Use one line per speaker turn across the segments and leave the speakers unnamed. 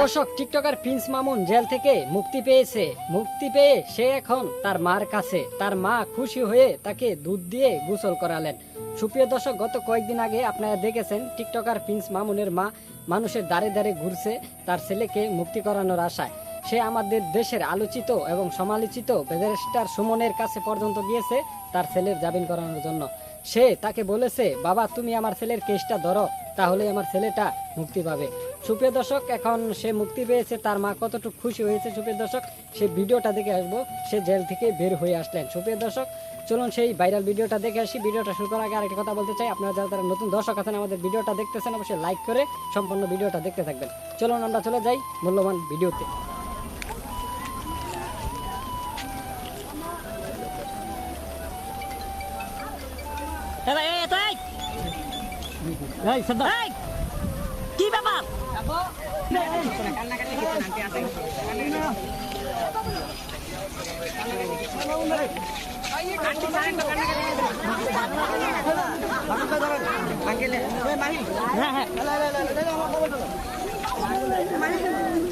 দর্শক, TikToker Prince Mamun jail থেকে মুক্তি পেয়েছে। মুক্তি পেয়ে সে এখন তার মার কাছে। তার মা খুশি হয়ে তাকে দুধ দিয়ে গোসল করালেন। সুপ্রিয় দর্শক, গত কয়েকদিন আগে আপনারা দেখেছেন, টিকটকার প্রিন্স মামুনের মা মানুষের দাঁড়ে দাঁড়ে ঘুরছে, তার ছেলেকে মুক্তি করানোর আশায়। সে আমাদের দেশের আলোচিত এবং সমালোচিত ব্যারিস্টার সুমনের কাছে পর্যন্ত গিয়েছে তার ছেলের জামিন করানোর জন্য। সে তাকে বলেছে, বাবা, তুমি আমার ছেলের কেসটা ধরো তাহলে আমার ছেলেটা মুক্তি পাবে। সুপ্রিয় দর্শক, এখন সে মুক্তি পেয়েছে, তার মা কতটুকু খুশি হয়েছে, সুপ্রিয় দর্শক সে ভিডিওটা দেখে আসব। সে জেল থেকে বের হয়ে আসলেন। সুপ্রিয় দর্শক, চলুন সেই ভাইরাল ভিডিওটা দেখে আসি। ভিডিওটা শুরু করার আগে আরেকটা কথা বলতে চাই। আপনারা যারা তারা নতুন দর্শক আছেন, আমাদের ভিডিওটা দেখতেছেন, অবশ্যই লাইক করে সম্পূর্ণ ভিডিওটা দেখতে থাকবেন। চলুন আমরা চলে যাই মূল্যবান ভিডিওতে।
ভাই এই তো এই এই সর্দার। এই কি ব্যাপার? হ্যাঁ হ্যাঁ।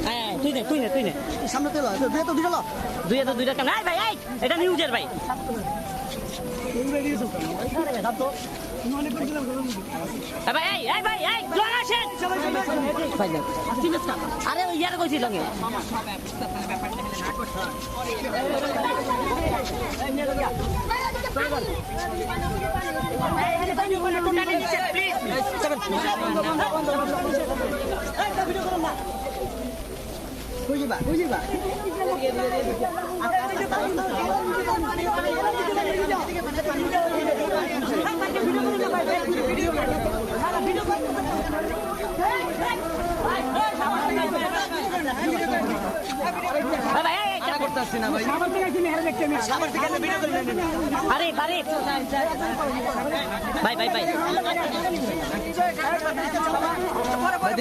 হ্যাঁ, তুই নে তুই নে তুই নে।
সামনে তেল দুই তো দুইটা লো।
দুই হাজার দুইটা কেন? ভাই এটা নিউজের ভাই। আরে ওই ইয়ারে কইছিল কে
বা যাবা
বা ভাই এই এটা
করতেছি না ভাই সাবার থেকে ভিডিও করে নেন
আরে আরে ভাই ভাই ভাই
ভাই দেই সরান তো ভাই
এই দাঁড়া এটা নামুন ওই জায়গায় শোন শোন শোন শোন এটা আরিফের ফোন
রিফ্রেশ না ভাই সরান
আরিফ আরিফ ভাই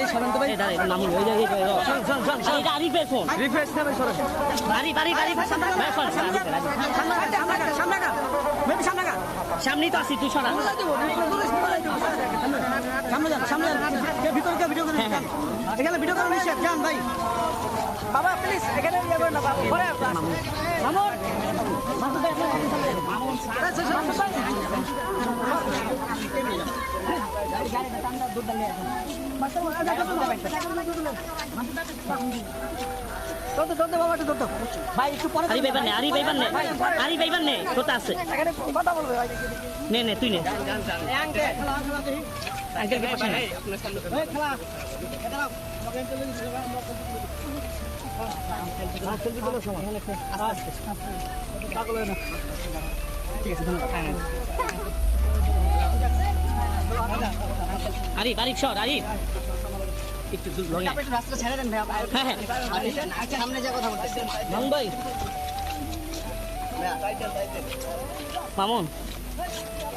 শোন শোন আরিফের, আরিফের।
সামনে সামনে মেবি সামনে গা
সামনেই তো আছি তুই শোনা
সামনে যান সামনে ভিতর কে ভিডিও করে নেন এখানে ভিডিও করে নিছেন যান ভাই বাবা প্লিজ এখানে ইয়ে করেন না বাবা পরে মামুন চলতে চলতে বাবা একটু চলতে ভাই একটু পরে
আরিফ ভাইবার নে আরিফ ভাইবার নে আরিফ ভাইবার নে তোতা আছে
এখানে কথা বলবে ভাই
নে নে তুই নে
আঙ্কেল
আঙ্কেলকে পাশে আরিফ আরিফ সর আরিফ একটু দূর
রাস্তা ছেড়ে দেন ভাই
হ্যাঁ হ্যাঁ
সামনে যা কথা বলতেছে
ভাই মামুন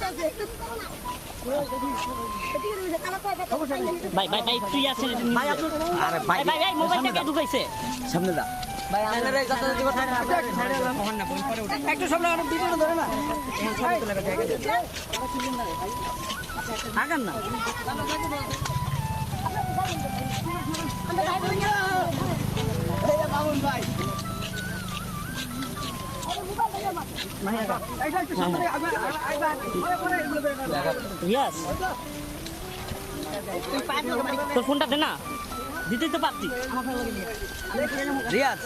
না
ভাই ভাই ভাই তুই আছিস ভাই আরে ভাই ভাই ভাই মোবাইলটা কে ঢুকাইছে
সামনে দা ভাই আমাদের যত দিব থাকে না একটু সামনে আর ভিডিও ধরে না
আগান না
এটা একটু সামনে আগে
ইয়াস তোর ফোনটা দে না। দিতেই তো পারতি।
রিয়াজ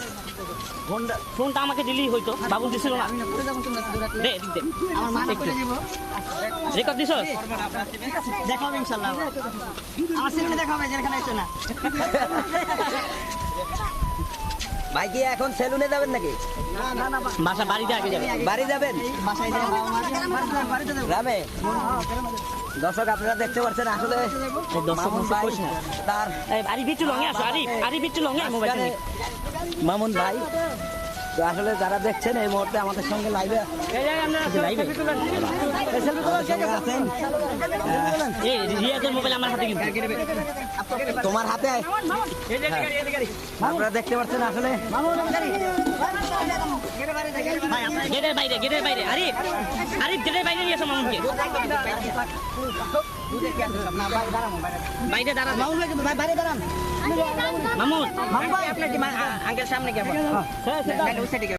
হোন্ডা
ফোনটা আমাকে দিলেই হইতো। বাবু দিছিল না। দে দে।
আমার মা। করে দিব
রেকর্ড দিছ
দেখাবো ইনশাআল্লাহ আমার ছেলে দেখাবে, যেখানে আছে না।
ভাই কি এখন সেলুনে যাবেন নাকি?
বাসা বাড়িতে আগে
বাড়ি যাবেন? গ্রামে দর্শক আপনারা দেখতে পাচ্ছেন আসলে। তার মামুন ভাই তো আসলে যারা দেখছেন এই মুহূর্তে আমাদের সঙ্গে লাইভে আছেন। তোমার হাতে? আপনারা দেখতে পাচ্ছেন আসলে
গেটের বাইরে গেটের বাইরে। আরিফ আরিফ গেটের বাইরে নিয়ে আসো মামুনকে। বাইরে দাঁড়া
মামুন ভাই কিন্তু বাইরে দাঁড়ান।
মামুন।
মামুন ভাই। আপনি আঙ্কেল সামনে গিয়ে Me gustaría que...